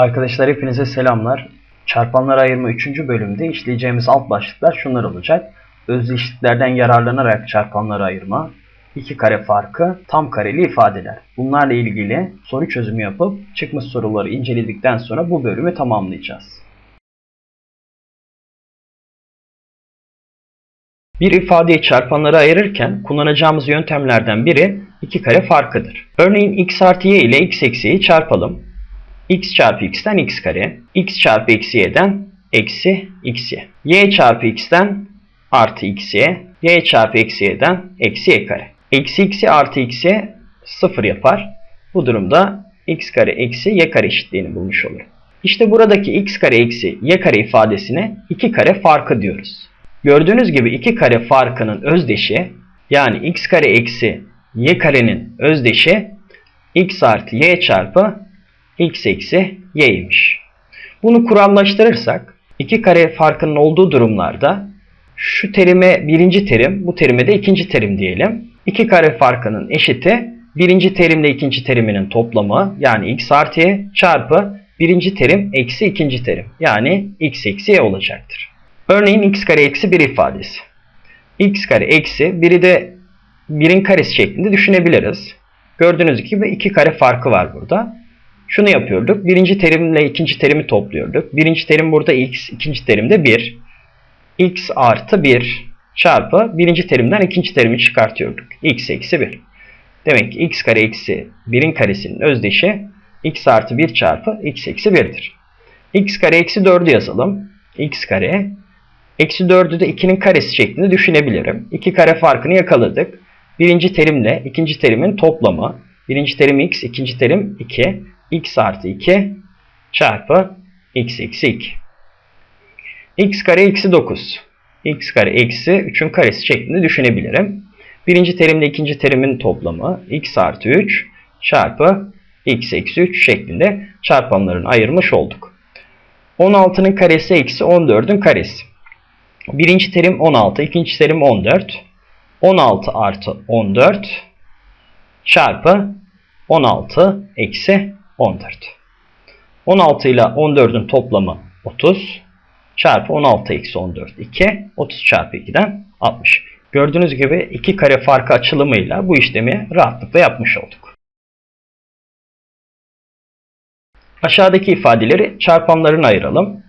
Arkadaşlar hepinize selamlar. Çarpanlara ayırma 3. bölümde işleyeceğimiz alt başlıklar şunlar olacak. Özlü eşitliklerden yararlanarak çarpanlara ayırma, iki kare farkı, tam kareli ifadeler. Bunlarla ilgili soru çözümü yapıp çıkmış soruları inceledikten sonra bu bölümü tamamlayacağız. Bir ifadeyi çarpanlara ayırırken kullanacağımız yöntemlerden biri iki kare farkıdır. Örneğin x artı y ile x eksi y'yi çarpalım. X çarpı x'ten x kare, x çarpı eksi y'den eksi xy. y çarpı x'ten artı xy, y çarpı eksi y'den eksi y kare. Eksi xy artı xy 0 yapar. Bu durumda x kare eksi y kare eşitliğini bulmuş olurum. İşte buradaki x kare eksi y kare ifadesine iki kare farkı diyoruz. Gördüğünüz gibi iki kare farkının özdeşi yani x kare eksi y karenin özdeşi x artı y çarpı x eksi y'ymiş. Bunu kurallaştırırsak iki kare farkının olduğu durumlarda şu terime birinci terim bu terime de ikinci terim diyelim. İki kare farkının eşiti birinci terimle ikinci teriminin toplamı yani x artı y çarpı birinci terim eksi ikinci terim yani x eksi y olacaktır. Örneğin x kare eksi 1 ifadesi. x kare eksi biri de 1'in karesi şeklinde düşünebiliriz. Gördüğünüz gibi iki kare farkı var burada. Şunu yapıyorduk. Birinci terimle ikinci terimi topluyorduk. Birinci terim burada x, ikinci terimde 1. x artı 1 çarpı birinci terimden ikinci terimi çıkartıyorduk. x eksi 1. Demek ki x kare eksi 1'in karesinin özdeşi x artı 1 çarpı x eksi 1'dir. x kare eksi 4'ü yazalım. x kare Eksi 4'ü de 2'nin karesi şeklinde düşünebilirim. 2 kare farkını yakaladık. Birinci terimle ikinci terimin toplamı. Birinci terim x, ikinci terim 2. x artı 2 çarpı x eksi 2. x kare eksi 9. x kare eksi 3'ün karesi şeklinde düşünebilirim. Birinci terimle ikinci terimin toplamı x artı 3 çarpı x eksi 3 şeklinde çarpanlarını ayırmış olduk. 16'nın karesi eksi 14'ün karesi. Birinci terim 16, ikinci terim 14. 16 artı 14 çarpı 16 eksi 14. 16 ile 14'ün toplamı 30 çarpı 16 eksi 14 2. 30 çarpı 2'den 60. Gördüğünüz gibi iki kare farkı açılımıyla bu işlemi rahatlıkla yapmış olduk. Aşağıdaki ifadeleri çarpanlarına ayıralım.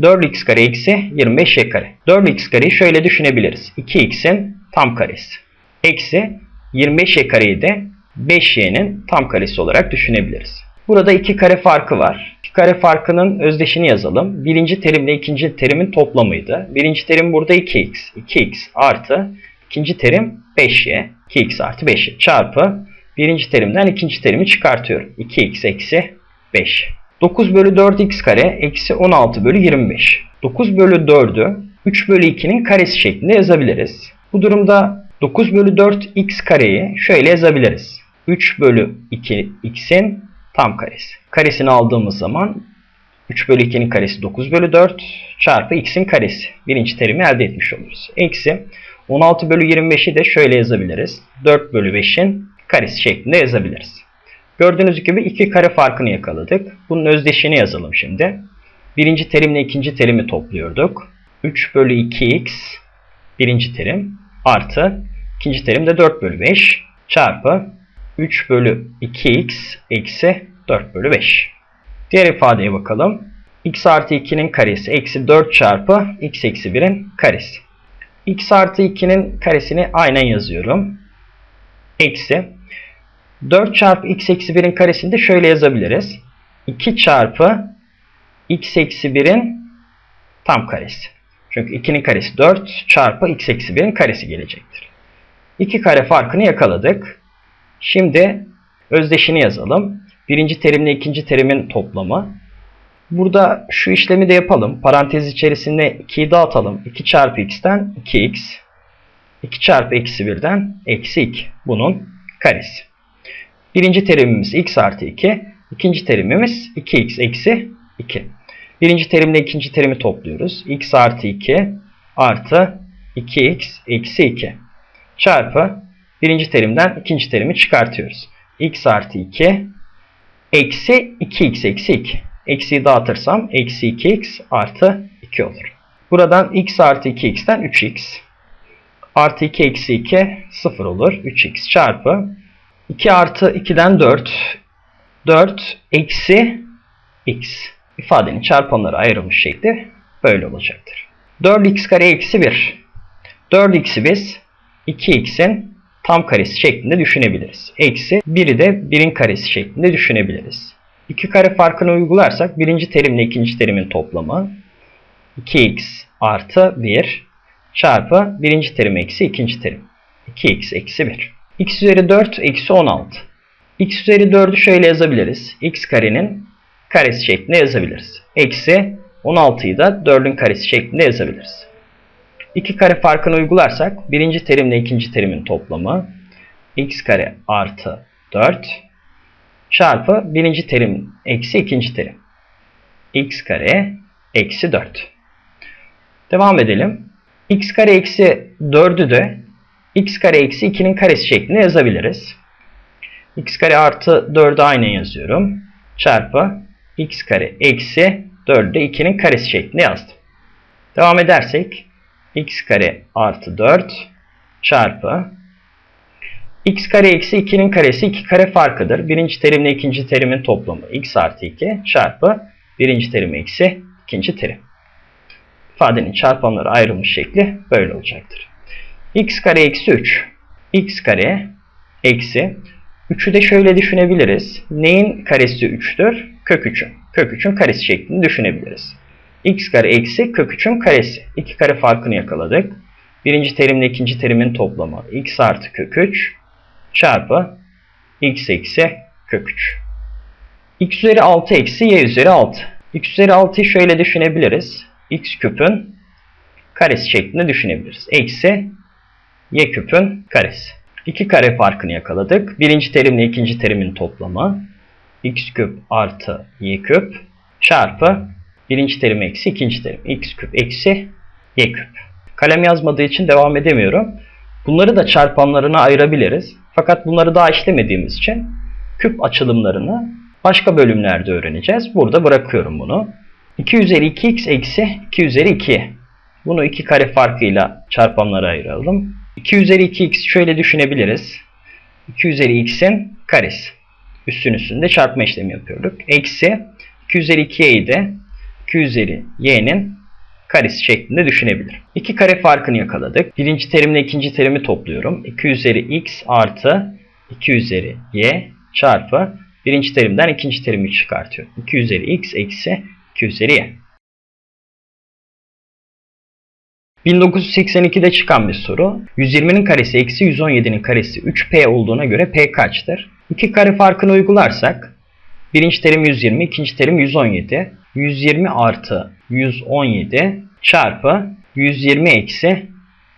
4x kare eksi 25y kare. 4x kareyi şöyle düşünebiliriz. 2x'in tam karesi. Eksi 25y kareyi de 5y'nin tam karesi olarak düşünebiliriz. Burada iki kare farkı var. İki kare farkının özdeşini yazalım. Birinci terimle ikinci terimin toplamıydı. Birinci terim burada 2x. 2x artı ikinci terim 5y. 2x artı 5y çarpı birinci terimden ikinci terimi çıkartıyorum. 2x eksi 5. 9 bölü 4x kare eksi 16 bölü 25. 9 bölü 4'ü 3 bölü 2'nin karesi şeklinde yazabiliriz. Bu durumda 9 bölü 4 x kareyi şöyle yazabiliriz. 3 bölü 2 x'in tam karesi. Karesini aldığımız zaman 3 bölü 2'nin karesi 9 bölü 4 çarpı x'in karesi. Birinci terimi elde etmiş oluruz. Eksi 16 bölü 25'i de şöyle yazabiliriz. 4 bölü 5'in karesi şeklinde yazabiliriz. Gördüğünüz gibi iki kare farkını yakaladık. Bunun özdeşini yazalım şimdi. Birinci terimle ikinci terimi topluyorduk. 3 bölü 2x birinci terim artı ikinci terim de 4 bölü 5 çarpı 3 bölü 2x eksi 4 bölü 5. Diğer ifadeye bakalım. x artı 2'nin karesi eksi 4 çarpı x eksi 1'in karesi. x artı 2'nin karesini aynen yazıyorum. Eksi 4 çarpı x eksi 1'in karesini de şöyle yazabiliriz. 2 çarpı x eksi 1'in tam karesi. Çünkü 2'nin karesi 4 çarpı x eksi 1'in karesi gelecektir. 2 kare farkını yakaladık. Şimdi özdeşini yazalım. Birinci terimle ikinci terimin toplamı. Burada şu işlemi de yapalım. Parantez içerisinde 2'yi dağıtalım. 2 çarpı x'ten 2x. 2 çarpı eksi 1'den eksi 2. Bunun karesi. Birinci terimimiz x artı 2. İkinci terimimiz 2x eksi 2. Birinci terimle ikinci terimi topluyoruz. x artı 2 artı 2x eksi 2 çarpı birinci terimden ikinci terimi çıkartıyoruz. x artı 2 eksi 2x eksi 2. Eksiyi dağıtırsam eksi 2x artı 2 olur. Buradan x artı 2x'ten 3x. Artı 2 eksi 2 0 olur. 3x çarpı 2 artı 2'den 4. 4 eksi x. İfadenin çarpanları ayrılmış şekli böyle olacaktır. 4x kare eksi 1. 4x'i biz 2x'in tam karesi şeklinde düşünebiliriz. Eksi 1'i de 1'in karesi şeklinde düşünebiliriz. 2 kare farkını uygularsak birinci terimle ikinci terimin toplamı 2x artı 1 çarpı birinci terim eksi ikinci terim. 2x eksi 1. x üzeri 4 eksi 16. x üzeri 4'ü şöyle yazabiliriz. x karenin karesi şeklinde yazabiliriz. Eksi 16'yı da 4'ün karesi şeklinde yazabiliriz. 2 kare farkını uygularsak birinci terimle ikinci terimin toplamı x kare artı 4 çarpı birinci terim eksi ikinci terim. x kare eksi 4. Devam edelim. x kare eksi 4'ü de x kare eksi 2'nin karesi şeklinde yazabiliriz. x kare artı 4'ü aynı yazıyorum. Çarpı x kare eksi 4'ü de 2'nin karesi şeklinde yazdım. Devam edersek x kare artı 4 çarpı x kare eksi 2'nin karesi 2 kare farkıdır. Birinci terimle ikinci terimin toplamı x artı 2 çarpı birinci terim eksi ikinci terim. İfadenin çarpanları ayrılmış şekli böyle olacaktır. x kare eksi 3 x kare eksi 3'ü de şöyle düşünebiliriz. Neyin karesi 3'tür? Kök 3'ün. Kök 3'ün karesi şeklinde düşünebiliriz. X kare eksi kök 3'ün karesi. 2 kare farkını yakaladık. Birinci terimle ikinci terimin toplamı x artı kök 3 çarpı x eksi kök 3. x üzeri 6 eksi y üzeri 6. x üzeri 6'yı şöyle düşünebiliriz. x küpün karesi şeklinde düşünebiliriz. Eksi y küpün karesi. 2 kare farkını yakaladık. Birinci terimle ikinci terimin toplamı x küp artı y küp çarpı birinci terim eksi ikinci terim. x küp eksi y küp. Kalem yazmadığı için devam edemiyorum. Bunları da çarpanlarına ayırabiliriz. Fakat bunları daha işlemediğimiz için küp açılımlarını başka bölümlerde öğreneceğiz. Burada bırakıyorum bunu. 2 üzeri 2x eksi 2 üzeri 2. Bunu iki kare farkıyla çarpanlara ayıralım. 2 üzeri 2x şöyle düşünebiliriz. 2 üzeri x'in karesi. Üstün üstünde çarpma işlemi yapıyorduk. Eksi 2 üzeri 2y'yi de 2 üzeri y'nin karesi şeklinde düşünebilir. İki kare farkını yakaladık. Birinci terimle ikinci terimi topluyorum. 2 üzeri x artı 2 üzeri y çarpı birinci terimden ikinci terimi çıkartıyorum. 2 üzeri x eksi 2 üzeri y. 1982'de çıkan bir soru. 120'nin karesi eksi 117'nin karesi 3p olduğuna göre p kaçtır? İki kare farkını uygularsak birinci terim 120, ikinci terim 117. 120 artı 117 çarpı 120 eksi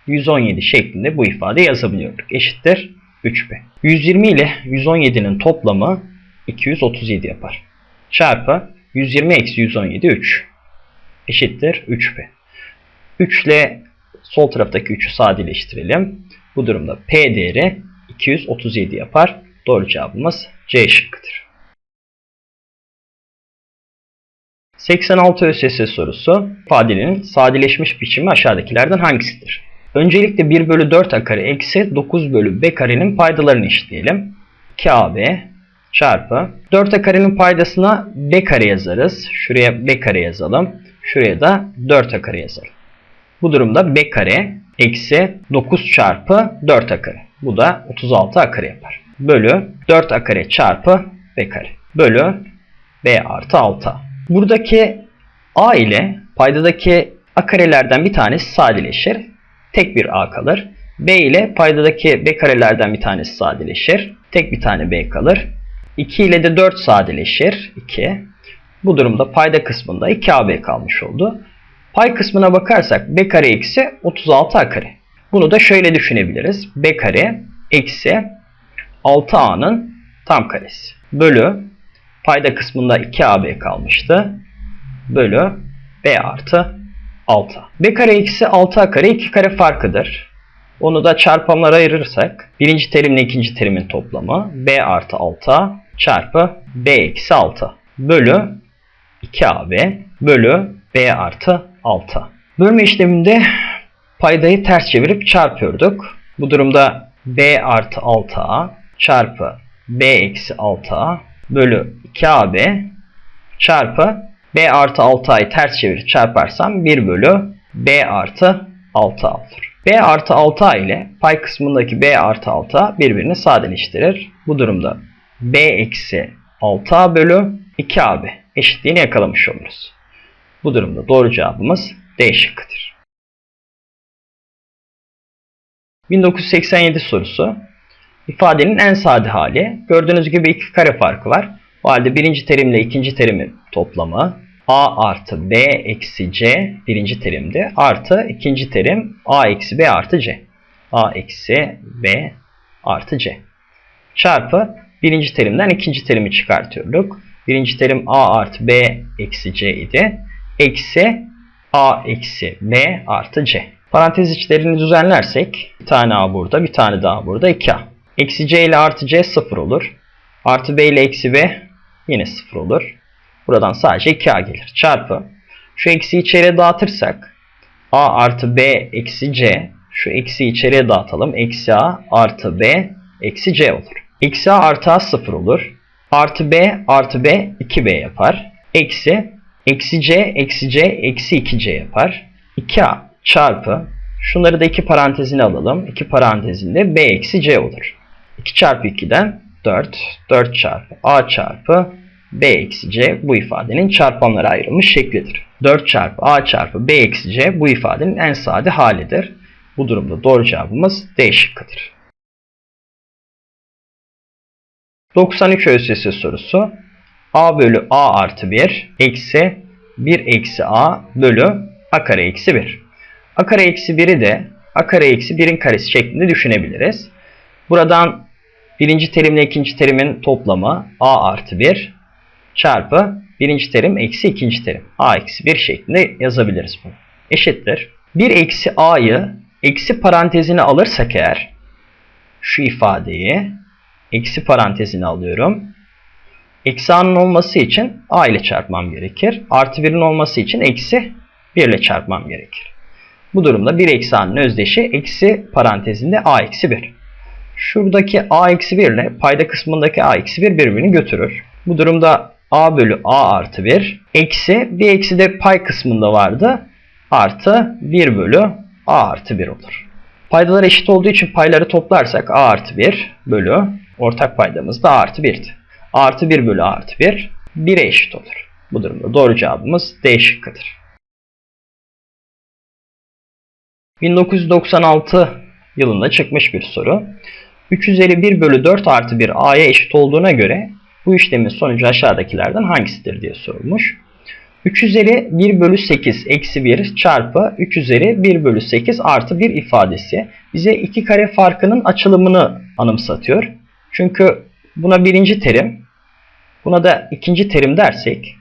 117 şeklinde bu ifade yazabiliyorduk. Eşittir 3p. 120 ile 117'nin toplamı 237 yapar. Çarpı 120 eksi 117 3. Eşittir 3p. 3 ile sol taraftaki 3'ü sadeleştirelim. Bu durumda p değeri 237 yapar. Doğru cevabımız C şıkkıdır. 86 ÖSS sorusu ifadenin sadeleşmiş biçimi aşağıdakilerden hangisidir? Öncelikle 1 bölü 4 a kare eksi 9 bölü b karenin paydalarını eşitleyelim. 2ab çarpı 4 a karenin paydasına b kare yazarız. Şuraya b kare yazalım. Şuraya da 4 a kare yazalım. Bu durumda b kare eksi 9 çarpı 4 a kare. Bu da 36 a kare yapar. Bölü 4 a kare çarpı b kare. Bölü b artı 6 a. Buradaki a ile paydadaki a karelerden bir tanesi sadeleşir. Tek bir a kalır. b ile paydadaki b karelerden bir tanesi sadeleşir. Tek bir tane b kalır. 2 ile de 4 sadeleşir. 2. Bu durumda payda kısmında 2ab kalmış oldu. Pay kısmına bakarsak b kare eksi 36a kare. Bunu da şöyle düşünebiliriz. b kare eksi 6a'nın tam karesi. Bölü payda kısmında 2ab kalmıştı. Bölü b artı 6. b kare eksi 6a kare 2 kare farkıdır. Onu da çarpanlara ayırırsak birinci terimle ikinci terimin toplamı b artı 6 çarpı b eksi 6 bölü 2AB bölü B artı 6A. Bölme işleminde paydayı ters çevirip çarpıyorduk. Bu durumda B artı 6A çarpı B eksi 6A bölü 2AB çarpı B artı 6A'yı ters çevirip çarparsam 1 bölü B artı 6A olur. B artı 6A ile pay kısmındaki B artı 6A birbirini sadeleştirir. Bu durumda B eksi 6A bölü 2AB eşitliğini yakalamış oluruz. Bu durumda doğru cevabımız D şıkkıdır. 1987 sorusu. İfadenin en sade hali. Gördüğünüz gibi iki kare farkı var. O halde birinci terimle ikinci terimin toplamı a artı b eksi c birinci terimde artı ikinci terim a eksi b artı c. a eksi b artı c. Çarpı birinci terimden ikinci terimi çıkartıyorduk. Birinci terim a artı b eksi c idi. Eksi a eksi b artı c. Parantez içlerini düzenlersek bir tane a burada bir tane daha burada 2a. Eksi c ile artı c sıfır olur. Artı b ile eksi b yine sıfır olur. Buradan sadece 2a gelir. Çarpı. Şu eksiyi içeriye dağıtırsak a artı b eksi c. Şu eksiyi içeriye dağıtalım. Eksi a artı b eksi c olur. Eksi a artı a sıfır olur. Artı b artı b 2b yapar. Eksi eksi c eksi c eksi 2c yapar. 2a çarpı şunları da iki parantezine alalım. İki parantezinde b eksi c olur. 2 çarpı 2'den 4. 4 çarpı a çarpı b eksi c bu ifadenin çarpanlara ayrılmış şeklidir. 4 çarpı a çarpı b eksi c bu ifadenin en sade halidir. Bu durumda doğru cevabımız D şıkkıdır. 93 ÖSS sorusu a bölü a artı 1 eksi 1 eksi a bölü a kare eksi 1. a kare eksi 1'i de a kare eksi 1'in karesi şeklinde düşünebiliriz. Buradan birinci terimle ikinci terimin toplamı a artı 1 çarpı birinci terim eksi ikinci terim. a eksi 1 şeklinde yazabiliriz bunu. Eşittir. 1 eksi a'yı eksi parantezine alırsak eğer şu ifadeyi eksi parantezine alıyorum. Eksi a'nın olması için a ile çarpmam gerekir. Artı 1'in olması için eksi 1 ile çarpmam gerekir. Bu durumda 1 eksi a'nın özdeşi eksi parantezinde a eksi 1. Şuradaki a eksi 1 ile payda kısmındaki a eksi 1 birbirini götürür. Bu durumda a bölü a artı 1 eksi bir eksi de pay kısmında vardı. Artı 1 bölü a artı 1 olur. Paydalar eşit olduğu için payları toplarsak a artı 1 bölü ortak paydamız da a artı 1'di. a artı 1 bölü a artı 1 1'e eşit olur. Bu durumda doğru cevabımız D şıkkıdır. 1996 yılında çıkmış bir soru. 3 üzeri 1 bölü 4 artı 1 a'ya eşit olduğuna göre bu işlemin sonucu aşağıdakilerden hangisidir diye sorulmuş. 3 üzeri 1 bölü 8 eksi 1 çarpı 3 üzeri 1 bölü 8 artı 1 ifadesi bize iki kare farkının açılımını anımsatıyor. Çünkü buna birinci terim, buna da ikinci terim dersek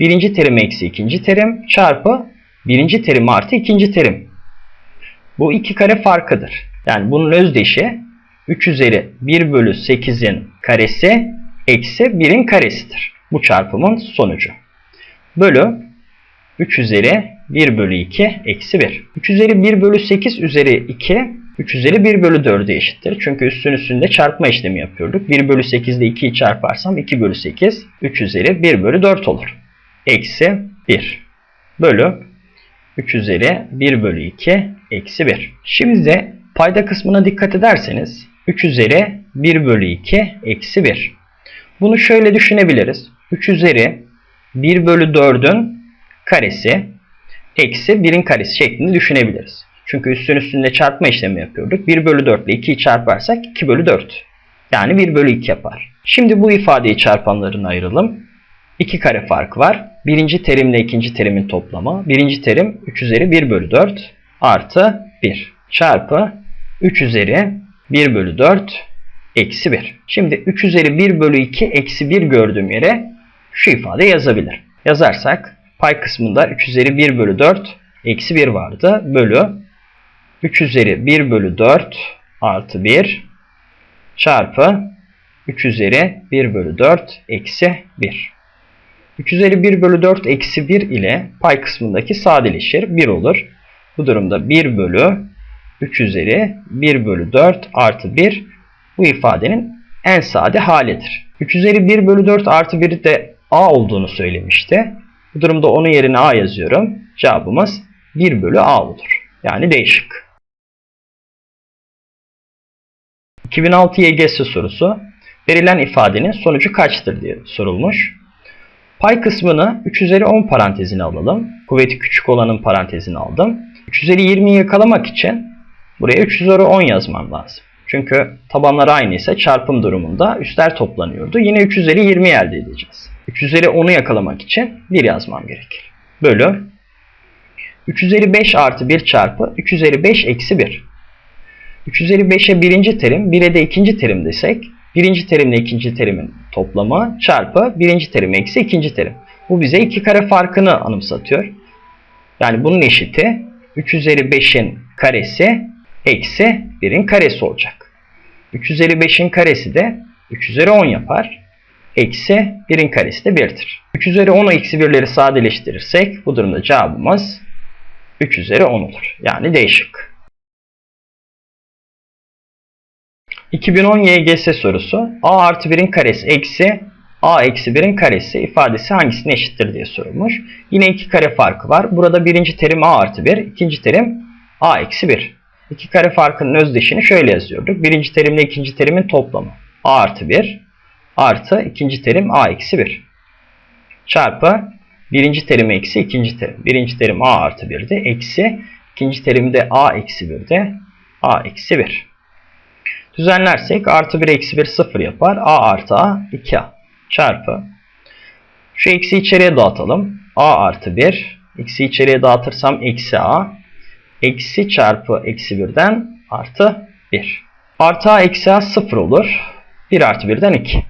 birinci terim eksi ikinci terim çarpı birinci terim artı ikinci terim. Bu iki kare farkıdır. Yani bunun özdeşi 3 üzeri 1 bölü 8'in karesi eksi 1'in karesidir. Bu çarpımın sonucu. Bölü 3 üzeri 1 bölü 2 eksi 1. 3 üzeri 1 bölü 8 üzeri 2 3 üzeri 1 bölü 4'e eşittir. Çünkü üstün üstünde çarpma işlemi yapıyorduk. 1 bölü 8 ile 2'yi çarparsam 2 bölü 8 3 üzeri 1 bölü 4 olur. Eksi 1 bölü 3 üzeri 1 bölü 2 eksi 1. Şimdi de payda kısmına dikkat ederseniz 3 üzeri 1 bölü 2 eksi 1. Bunu şöyle düşünebiliriz. 3 üzeri 1 bölü 4'ün karesi eksi 1'in karesi şeklinde düşünebiliriz. Çünkü üstün üstünde çarpma işlemi yapıyorduk. 1 bölü 4 ile 2'yi çarparsak 2 bölü 4. Yani 1 bölü 2 yapar. Şimdi bu ifadeyi çarpanlarına ayıralım. 2 kare farkı var. Birinci terimle ikinci terimin toplamı. Birinci terim 3 üzeri 1 bölü 4 artı 1 çarpı 3 üzeri 1 bölü 4 eksi 1. Şimdi 3 üzeri 1 bölü 2 eksi 1 gördüğüm yere şu ifade yazabilir. Yazarsak pay kısmında 3 üzeri 1 bölü 4 eksi 1 vardı. Bölü 3 üzeri 1 bölü 4 artı 1 çarpı 3 üzeri 1 bölü 4 eksi 1. 3 üzeri 1 bölü 4 eksi 1 ile pay kısmındaki sadeleşir. 1 olur. Bu durumda 1 bölü 3 üzeri 1 bölü 4 artı 1 bu ifadenin en sade halidir. 3 üzeri 1 bölü 4 artı 1 de a olduğunu söylemişti. Bu durumda onun yerine a yazıyorum. Cevabımız 1 bölü a olur. Yani değişik. 2006 YGS sorusu. Verilen ifadenin sonucu kaçtır diye sorulmuş. Pay kısmını 3 üzeri 10 parantezine alalım. Kuvveti küçük olanın parantezine aldım. 3 üzeri 20'yi yakalamak için buraya 3 üzeri 10 yazmam lazım. Çünkü tabanlar aynı ise çarpım durumunda üstler toplanıyordu. Yine 3 üzeri 20 elde edeceğiz. 3 üzeri 10'u yakalamak için 1 yazmam gerekir. Bölü 3 üzeri 5 artı 1 çarpı 3 üzeri 5 eksi 1. 3 üzeri 5'e birinci terim, 1'e de ikinci terim desek, birinci terimle ikinci terimin toplamı çarpı birinci terim eksi ikinci terim. Bu bize iki kare farkını anımsatıyor. Yani bunun eşiti 3 üzeri 5'in karesi eksi 1'in karesi olacak. 3 üzeri 5'in karesi de 3 üzeri 10 yapar. Eksi 1'in karesi de 1'dir. 3 üzeri 10'u eksi 1'leri sadeleştirirsek bu durumda cevabımız 3 üzeri 10 olur. Yani değişik. 2010 YGS sorusu a artı 1'in karesi eksi a eksi 1'in karesi ifadesi hangisine eşittir diye sorulmuş. Yine iki kare farkı var. Burada birinci terim a artı 1, ikinci terim a eksi 1. İki kare farkının özdeşini şöyle yazıyorduk. Birinci terimle ikinci terimin toplamı a artı 1 artı ikinci terim a eksi 1 çarpı birinci terim eksi ikinci terim. Birinci terim a artı 1'de eksi ikinci terimde a eksi 1'de a eksi 1. Düzenlersek artı 1 eksi 1 0 yapar. a artı a 2a çarpı. Şu eksi içeriye dağıtalım. a artı 1 eksi içeriye dağıtırsam eksi a eksi çarpı eksi 1'den artı 1. Artı a eksi a 0 olur. 1 artı 1'den 2.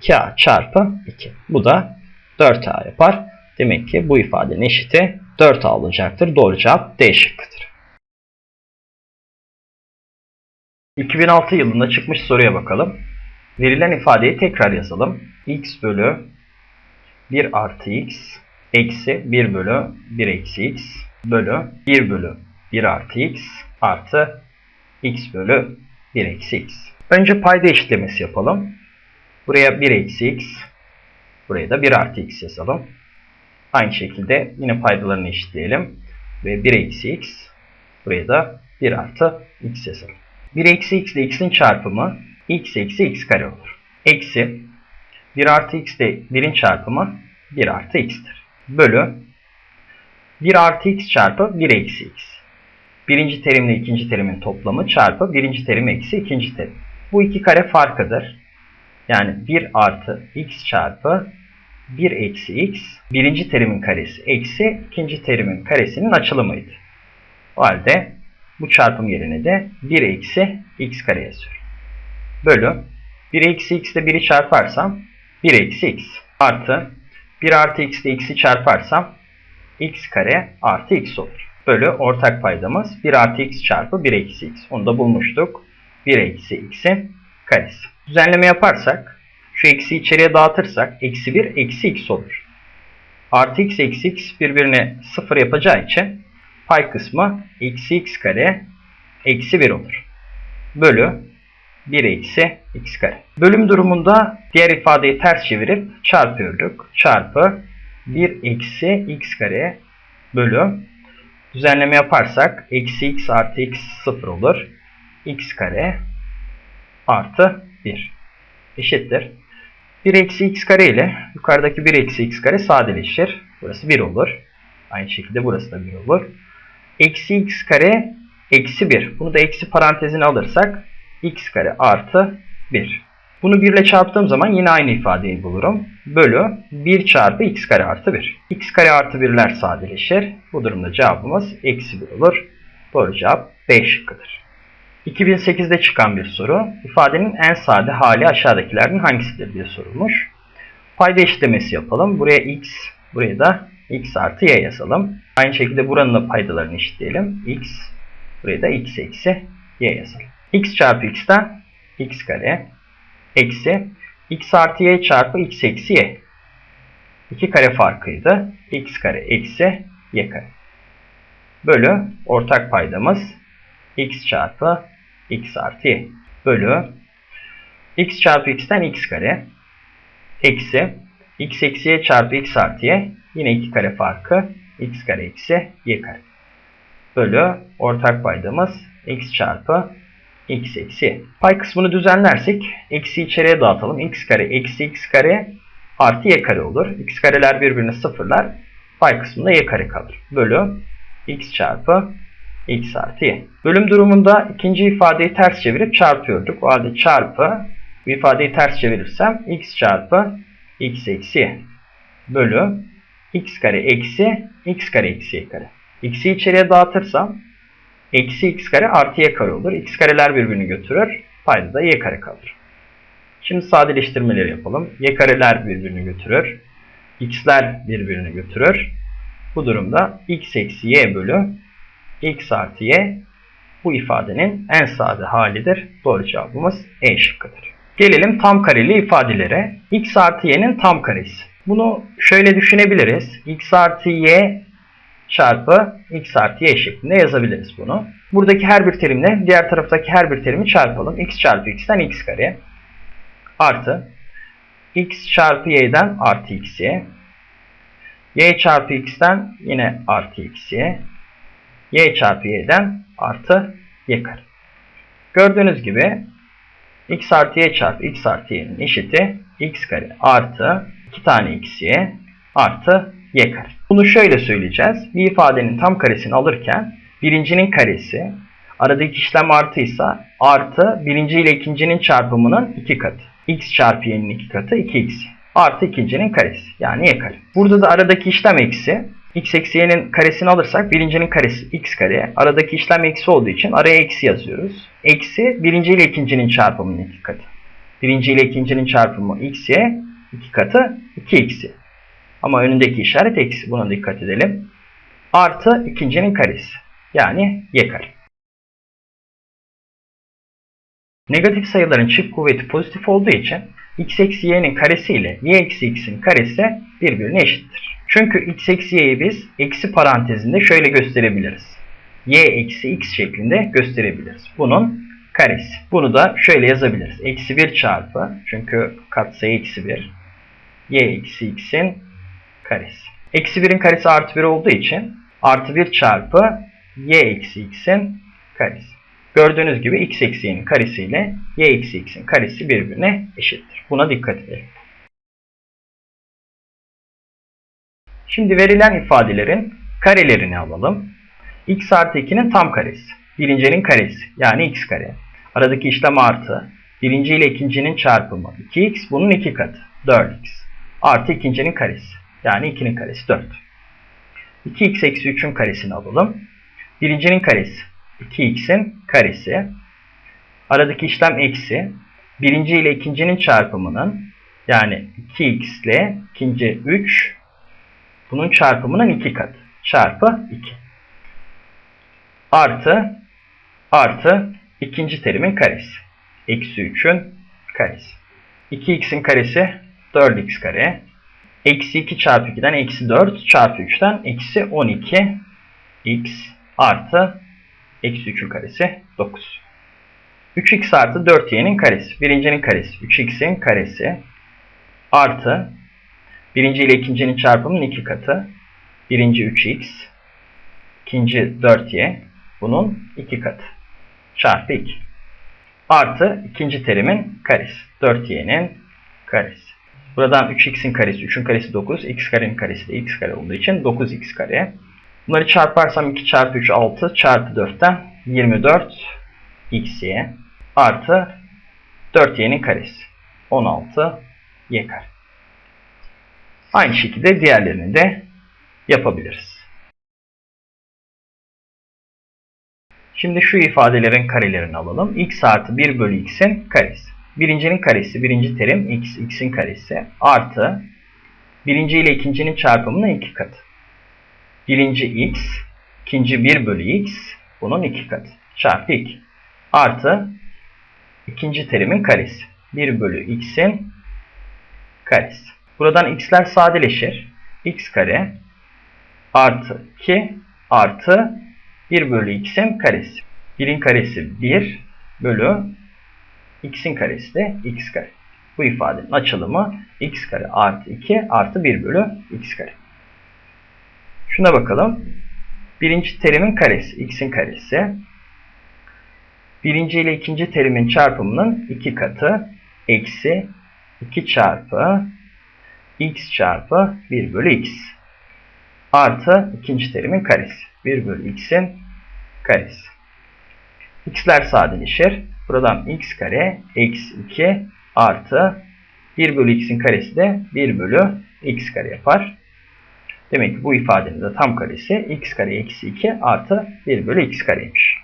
2a çarpı 2. Bu da 4a yapar. Demek ki bu ifadenin eşiti 4a olacaktır. Doğru cevap D şıkkıdır. 2006 yılında çıkmış soruya bakalım. Verilen ifadeyi tekrar yazalım. x bölü 1 artı x eksi 1 bölü 1 eksi x bölü 1 bölü 1 artı x artı x bölü 1 eksi x. Önce payda eşitlemesi yapalım. Buraya 1 eksi x, buraya da 1 artı x yazalım. Aynı şekilde yine paydalarını eşitleyelim. Ve 1 eksi x, buraya da 1 artı x yazalım. 1 eksi x ile x'in çarpımı x eksi x kare olur. Eksi 1 artı x ile 1'in çarpımı 1 artı x'tir. Bölü 1 artı x çarpı 1 eksi x. Birinci terimle ikinci terimin toplamı çarpı birinci terim eksi ikinci terim. Bu iki kare farkıdır. Yani 1 artı x çarpı 1 eksi x birinci terimin karesi eksi ikinci terimin karesinin açılımıydı. O halde bu çarpım yerine de 1 eksi x kare yazıyorum. Bölü 1 eksi x ile 1'i çarparsam 1 eksi x artı 1 artı x ile x'i çarparsam x kare artı x olur. Bölü ortak paydamız 1 artı x çarpı 1 eksi x. Onu da bulmuştuk. 1 eksi x'in karesi. Düzenleme yaparsak şu eksi içeriye dağıtırsak eksi 1 eksi x olur. Artı x eksi x birbirine 0 yapacağı için pay kısmı eksi x kare eksi 1 olur. Bölü 1 eksi x kare. Bölüm durumunda diğer ifadeyi ters çevirip çarpıyorduk. Çarpı 1 eksi x kare bölü düzenleme yaparsak eksi x artı x 0 olur. x kare artı 1 eşittir. 1 eksi x kare ile yukarıdaki 1 eksi x kare sadeleşir. Burası 1 olur. Aynı şekilde burası da 1 olur. Eksi x kare eksi 1. Bunu da eksi parantezine alırsak x kare artı 1. Bunu 1 ile çarptığım zaman yine aynı ifadeyi bulurum. Bölü 1 çarpı x kare artı 1. x kare artı 1'ler sadeleşir. Bu durumda cevabımız eksi 1 olur. Doğru cevap B şıkkıdır. 2008'de çıkan bir soru. İfadenin en sade hali aşağıdakilerden hangisidir diye sorulmuş. Payda eşitlemesi yapalım. Buraya x, buraya da x artı y yazalım. Aynı şekilde buranın da paydalarını eşitleyelim. x, buraya da x eksi y yazalım. x çarpı x'ten x kare eksi x artı y çarpı x eksi y. 2 kare farkıydı. x kare eksi y kare. Bölü ortak paydamız x çarpı x artı y. Bölü x çarpı x'ten x kare eksi x eksi y çarpı x artı y yine 2 kare farkı x kare eksi y kare. Bölü ortak paydamız x çarpı x eksi. Pay kısmını düzenlersek eksi içeriye dağıtalım. x kare eksi x kare artı y kare olur. x kareler birbirini sıfırlar. Pay kısmında y kare kalır. Bölü x çarpı x artı y. Bölüm durumunda ikinci ifadeyi ters çevirip çarpıyorduk. O halde çarpı bu ifadeyi ters çevirirsem x çarpı x eksi. Bölü x kare eksi x kare eksi y kare. x'i içeriye dağıtırsam eksi x kare artı y kare olur. x kareler birbirini götürür. Payda da y kare kalır. Şimdi sadeleştirmeleri yapalım. y kareler birbirini götürür. x'ler birbirini götürür. Bu durumda x eksi y bölü x artı y bu ifadenin en sade halidir. Doğru cevabımız E şıkkıdır. Gelelim tam kareli ifadelere. x artı y'nin tam karesi. Bunu şöyle düşünebiliriz. x artı y çarpı x artı y şeklinde yazabiliriz bunu. Buradaki her bir terimle diğer taraftaki her bir terimi çarpalım. x çarpı x'ten x kare artı x çarpı y'den artı x'ye y çarpı x'ten yine artı x'ye y çarpı y'den artı y kare. Gördüğünüz gibi x artı y çarpı x artı y'nin eşiti x kare artı 2 tane x'ye artı y kare. Bunu şöyle söyleyeceğiz. Bir ifadenin tam karesini alırken birincinin karesi aradaki işlem artıysa artı birinci ile ikincinin çarpımının iki katı. x çarpı y'nin iki katı 2x. Artı ikincinin karesi yani y kare. Burada da aradaki işlem eksi. x eksi y'nin karesini alırsak birincinin karesi x kare. Aradaki işlem eksi olduğu için araya eksi yazıyoruz. Eksi birinci ile ikincinin çarpımının iki katı. Birinci ile ikincinin çarpımı x y iki katı 2x'ye. Ama önündeki işaret eksi. Buna dikkat edelim. Artı ikincinin karesi. Yani y kare. Negatif sayıların çift kuvveti pozitif olduğu için x eksi y'nin karesi ile y eksi x'in karesi birbirine eşittir. Çünkü x eksi y'yi biz eksi parantezinde şöyle gösterebiliriz. y eksi x şeklinde gösterebiliriz. Bunun karesi. Bunu da şöyle yazabiliriz. Eksi 1 çarpı çünkü katsayı eksi 1 y eksi x'in karesi. Eksi 1'in karesi artı 1 olduğu için artı 1 çarpı y eksi x'in karesi. Gördüğünüz gibi x eksi y'nin karesi ile y eksi x'in karesi birbirine eşittir. Buna dikkat edelim. Şimdi verilen ifadelerin karelerini alalım. x artı 2'nin tam karesi. Birincinin karesi yani x kare. Aradaki işlem artı. Birinci ile ikincinin çarpımı 2x bunun 2 katı 4x. Artı ikincinin karesi. Yani 2'nin karesi 4. 2x eksi 3'ün karesini alalım. Birincinin karesi 2x'in karesi. Aradaki işlem eksi. Birinci ile ikincinin çarpımının yani 2x ile ikinci 3 bunun çarpımının 2 katı. Çarpı 2. Artı artı ikinci terimin karesi. Eksi 3'ün karesi. 2x'in karesi 4x kare. Eksi 2 çarpı 2'den eksi 4 çarpı 3'ten eksi 12 x artı eksi 3'ün karesi 9. 3x artı 4y'nin karesi. Birincinin karesi 3x'in karesi artı birinci ile ikincinin çarpımının 2 katı. Birinci 3x ikinci 4y bunun 2 katı çarpı 2 artı ikinci terimin karesi. 4y'nin karesi. Buradan 3x'in karesi, 3'ün karesi 9, x karenin karesi de x kare olduğu için 9x kare. Bunları çarparsam 2 çarpı 3 6 çarpı 4'ten 24 xy artı 4y'nin karesi 16 y kare. Aynı şekilde diğerlerini de yapabiliriz. Şimdi şu ifadelerin karelerini alalım. x artı 1 bölü x'in karesi. Birincinin karesi, birinci terim x, x'in karesi artı birinci ile ikincinin çarpımının iki katı. Birinci x, ikinci 1 bölü x, bunun iki katı. Çarpı 2. Artı ikinci terimin karesi. 1 bölü x'in karesi. Buradan x'ler sadeleşir. x kare artı 2 artı 1 bölü x'in karesi. 1'in karesi 1 bölü x'in karesi de x kare. Bu ifadenin açılımı x kare artı 2 artı 1 bölü x kare. Şuna bakalım. Birinci terimin karesi, x'in karesi. Birinci ile ikinci terimin çarpımının iki katı eksi 2 çarpı x çarpı 1 bölü x artı ikinci terimin karesi. 1 bölü x'in karesi. x'ler sadeleşir. Buradan x kare eksi 2 artı 1 bölü x'in karesi de 1 bölü x kare yapar. Demek ki bu ifadenin de tam karesi x kare eksi 2 artı 1 bölü x kareymiş.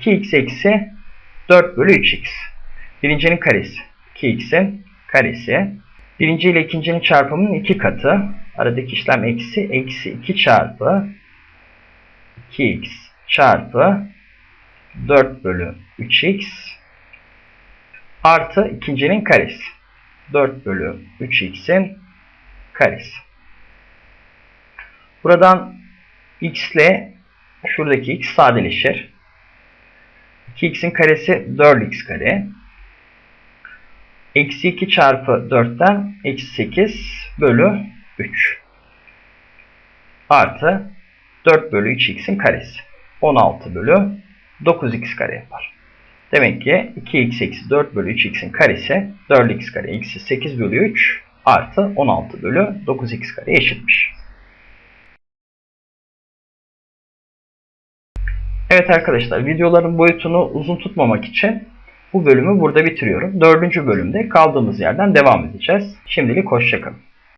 2x eksi 4 bölü 3x. Birincinin karesi 2x'in karesi. Birinci ile ikincinin çarpımının iki katı. Aradaki işlem eksi eksi 2 çarpı 2x çarpı 4 bölü 3x artı ikincinin karesi. 4 bölü 3x'in karesi. Buradan x ile şuradaki x sadeleşir. 2x'in karesi 4x kare. Eksi 2 çarpı 4'ten eksi 8 bölü 3. Artı 4 bölü 3x'in karesi. 16 bölü 9x kare yapar. Demek ki 2x eksi 4 bölü 3x'in karesi 4x kare eksi 8 bölü 3 artı 16 bölü 9x kare eşitmiş. Evet arkadaşlar videoların boyutunu uzun tutmamak için bu bölümü burada bitiriyorum. Dördüncü bölümde kaldığımız yerden devam edeceğiz. Şimdilik hoşçakalın.